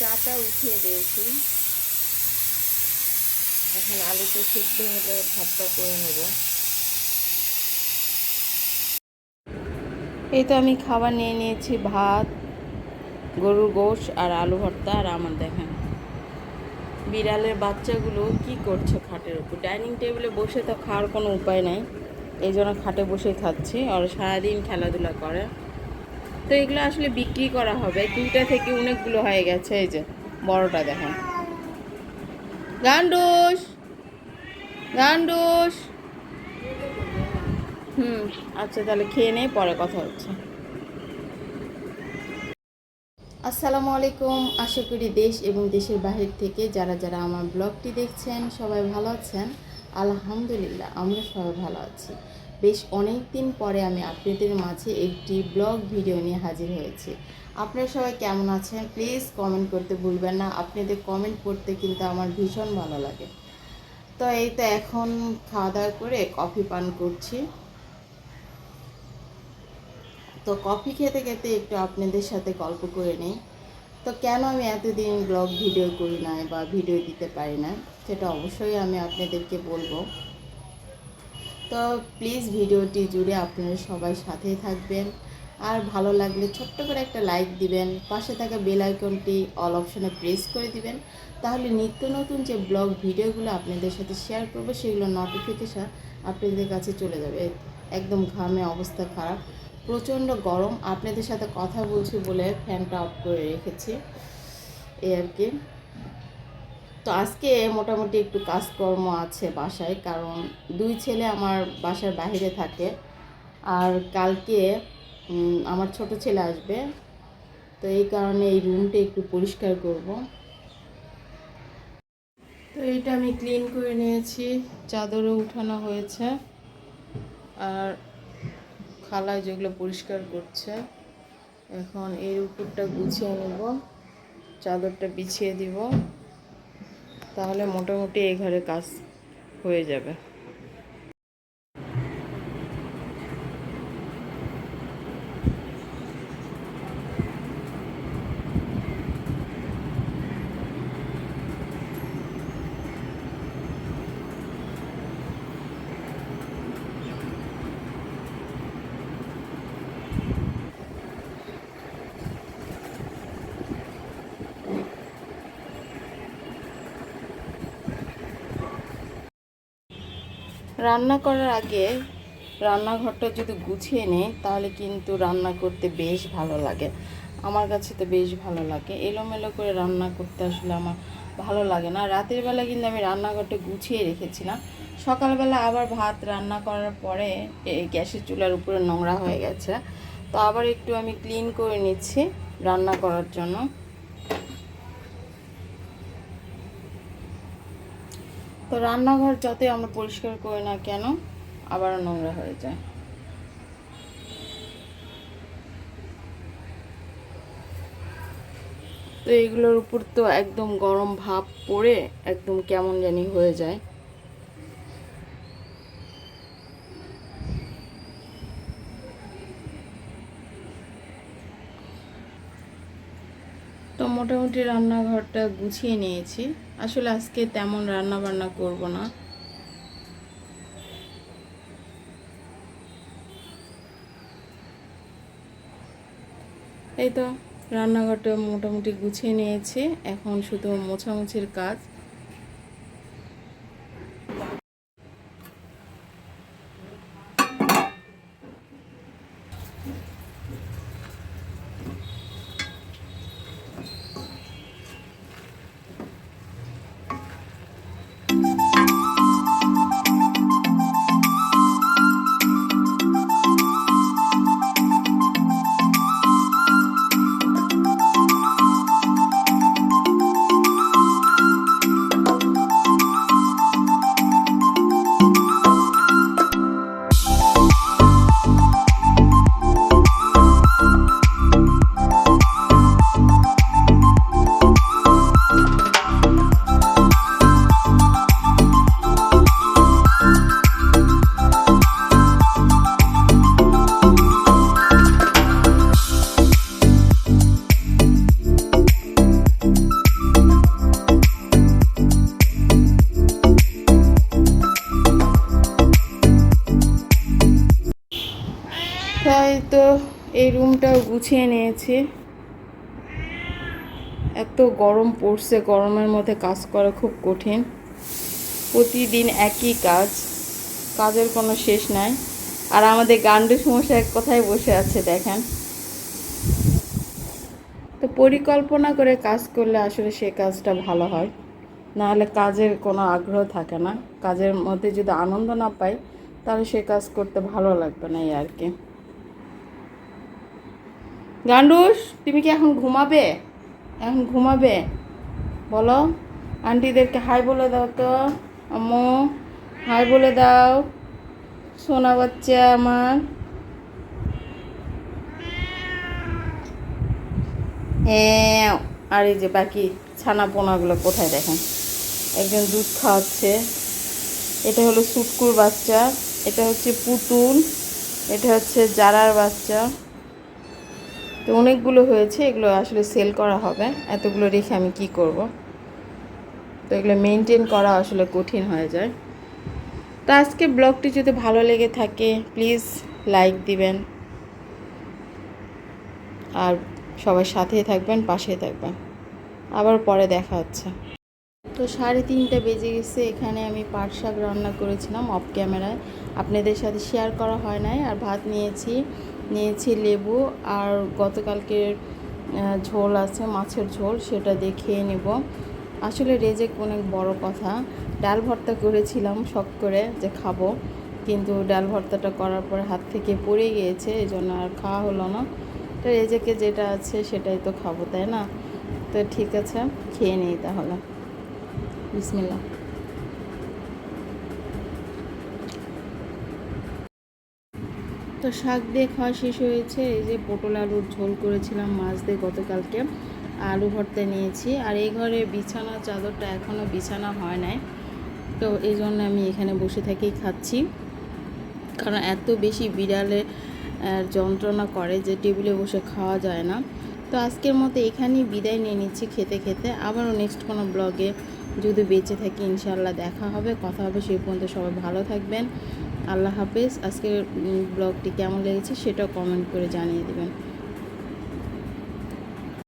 চাটা উঠিয়ে দিয়েছি। এখন আলুটা সিদ্ধ হলে ভাতটা করে নেব। এই তো আমি খাবার নিয়ে নিয়েছি, ভাত, গরুর গোশ আর আলু ভর্তা আর আমার দেখেন। বিড়ালের বাচ্চাগুলো কি করছে খাটের উপর? ডাইনিং টেবিলে বসে তো খাওয়ার কোনো উপায় নাই। এই জন্য খাটে বসেই খাচ্ছি। আর সারাদিন খেলাধুলা করে। তো এগুলো আসলে বিক্রি করা হবে। দুইটা থেকে অনেকগুলো হয়ে গেছে, এই যে বড়টা দেখেন। গান্ডুস! গান্ডুস! হুম আচ্ছা তাহলে খেয়ে নেই পরে কথা হচ্ছে। আসসালামু আলাইকুম, আশা করি দেশ এবং দেশের বাহির থেকে যারা যারা আমার ব্লগটি দেখছেন সবাই ভালো আছেন। আলহামদুলিল্লাহ, আমরা সবাই ভালো আছি। বেশ অনেক দিন পরে আমি আপনাদের মাঝে একটি ব্লগ ভিডিও নিয়ে হাজির হয়েছি। আপনারা সবাই কেমন আছেন? প্লিজ কমেন্ট করতে ভুলবেন না। আপনাদের কমেন্ট করতে কিন্তু আমার ভীষণ ভালো লাগে। তো এই তো এখন খাওয়া দাওয়া করে কফি পান করছি। তো কফি খেতে খেতে একটু আপনাদের সাথে গল্প করে নিই। তো কেন আমি এতদিন ব্লগ ভিডিও করি না বা ভিডিও দিতে পারি না সেটা অবশ্যই আমি আপনাদেরকে বলব। তো প্লিজ ভিডিওটি জুড়ে আপনারা সবাই সাথেই থাকবেন। আর ভালো লাগলে ছোট্ট করে একটা লাইক দিবেন, পাশে থাকা বেল আইকনটি অল অপশনে প্রেস করে দিবেন। তাহলে নিত্য নতুন যে ব্লগ ভিডিওগুলো আপনাদের সাথে শেয়ার করব, সেগুলো নোটিফিকেশান আপনাদের কাছে চলে যাবে। একদম ঘামে অবস্থা খারাপ, প্রচণ্ড গরম। আপনাদের সাথে কথা বলছি বলে ফ্যানটা অফ করে রেখেছি। এই আর কি। তো আজকে মোটামুটি একটু কাজকর্ম আছে বাসায়, কারণ দুই ছেলে আমার বাসার বাইরে থাকে। আর কালকে আমার ছোট ছেলে আসবে। তো এই কারণে এই রুমটা একটু পরিষ্কার করব। তো এইটা আমি ক্লিন করে নিয়েছি। চাদরও উঠানো হয়েছে। আর খালায় যেগুলো পরিষ্কার করছে, এখন এর উপরটা গুছিয়ে নেব। চাদরটা বিছিয়ে দিব। তাহলে মোটামুটি এই ঘরে কাজ হয়ে যাবে। রান্না করার আগে রান্নাঘরটা যদি গুছিয়ে নেই, তাহলে কিন্তু রান্না করতে বেশ ভালো লাগে। আমার কাছে তো বেশ ভালো লাগে। এলোমেলো করে রান্না করতে আসলে আমার ভালো লাগে না। রাতের বেলা কিন্তু আমি রান্নাঘরটা গুছিয়ে রেখেছিলাম সকালবেলা আবার ভাত রান্না করার পরে এই গ্যাসের চুলার উপরে নোংরা হয়ে গেছে। তো আবার একটু আমি ক্লিন করে নিচ্ছি রান্না করার জন্য। তো রান্নাঘর যতই আমরা পরিষ্কার করি না কেন আবার নোংরা হয়ে যায়। তো এগুলোর উপর তো একদম গরম ভাব পড়ে একদম কেমন জানি হয়ে যায়। তো মোটামুটি রান্নাঘরটা গুছিয়ে নিয়েছি। আসলে আজকে তেমন রান্না বান্না করব না। এই তো, রান্নাঘরটা মোটামুটি গুছিয়ে নিয়েছি। এখন শুধু মোছামুছির কাজ। গুছিয়ে নিয়েছি। এত গরম পড়ছে, গরমের মধ্যে কাজ করা খুব কঠিন। প্রতিদিন একই কাজ, কাজের কোনো শেষ নাই। আর আমাদের গান্ডু সমস্যা এক কথায় বসে আছে, দেখেন। তো পরিকল্পনা করে কাজ করলে আসলে সে কাজটা ভালো হয়। নাহলে কাজের কোনো আগ্রহ থাকে না। কাজের মধ্যে যদি আনন্দ না পাই, তাহলে সে কাজ করতে ভালো লাগবে না এই আর কি। গান্ডুস, তুমি কি এখন ঘুমাবে? এখন ঘুমাবে? বলো। আন্টিদেরকে হাই বলে দাও তো। আম্মু, হাই বলে দাও। সোনা বাচ্চা আমার। হ্যাঁ আর এই যে বাকি ছানা পোনাগুলো কোথায় দেখেন? একজন দুধ খাওয়াচ্ছে। এটা হলো সুটকুর বাচ্চা, এটা হচ্ছে পুতুল, এটা হচ্ছে জারার বাচ্চা। তো অনেকগুলো হয়েছে, এগুলো আসলে সেল করা হবে। এতগুলো রেখে আমি কি করব? তো এগুলো মেনটেন করা আসলে কঠিন হয়ে যায়। তো আজকে ব্লগটি যদি ভালো লেগে থাকে প্লিজ লাইক দিবেন। আর সবার সাথেই থাকবেন, পাশেই থাকবেন। আবার পরে দেখা হচ্ছে। তো সাড়ে তিনটা বেজে গেছে, এখানে আমি পাট শাক রান্না করেছিলাম অফ ক্যামেরায় আপনাদের সাথে শেয়ার করা হয় নাই, আর ভাত নিয়েছি নিয়েছি লেবু, আর গতকালকের ঝোল আছে, মাছের ঝোল, সেটা দেখিয়ে নেব। আসলে রেজেক অনেক বড় কথা। ডাল ভর্তা করেছিলাম শখ করে যে খাব, কিন্তু ডাল ভর্তাটা করার পর হাত থেকে পড়ে গিয়েছে এই জন্য আর খাওয়া হলো না। তো রেজেকে যেটা আছে সেটাই তো খাব, তাই না? তো ঠিক আছে, খেয়ে নিই তাহলে। বিসমিল্লা তো শাক দিয়ে খাওয়া শেষ হয়েছে, এই যে পটল আলুর ঝোল করেছিলাম, মাছ দিয়ে গতকালকে। আলু ভর্তা নিয়েছি, আর এই ঘরে বিছানা, চাদরটা এখনও বিছানা হয় নাই। তো এই জন্য আমি এখানে বসে থেকেই খাচ্ছি। কারণ এত বেশি বিড়ালে যন্ত্রণা করে যে টেবিলে বসে খাওয়া যায় না। তো আজকের মতো এখানেই বিদায় নিয়ে নিচ্ছি খেতে খেতে। আবারও নেক্সট কোনো ব্লগে যদি বেঁচে থাকি ইনশাল্লাহ দেখা হবে, কথা হবে, সেই পর্যন্ত সবাই ভালো থাকবেন। আল্লাহ হাফেজ। আজকের ব্লগটি কেমন লেগেছে সেটাও কমেন্ট করে জানিয়ে দেবেন।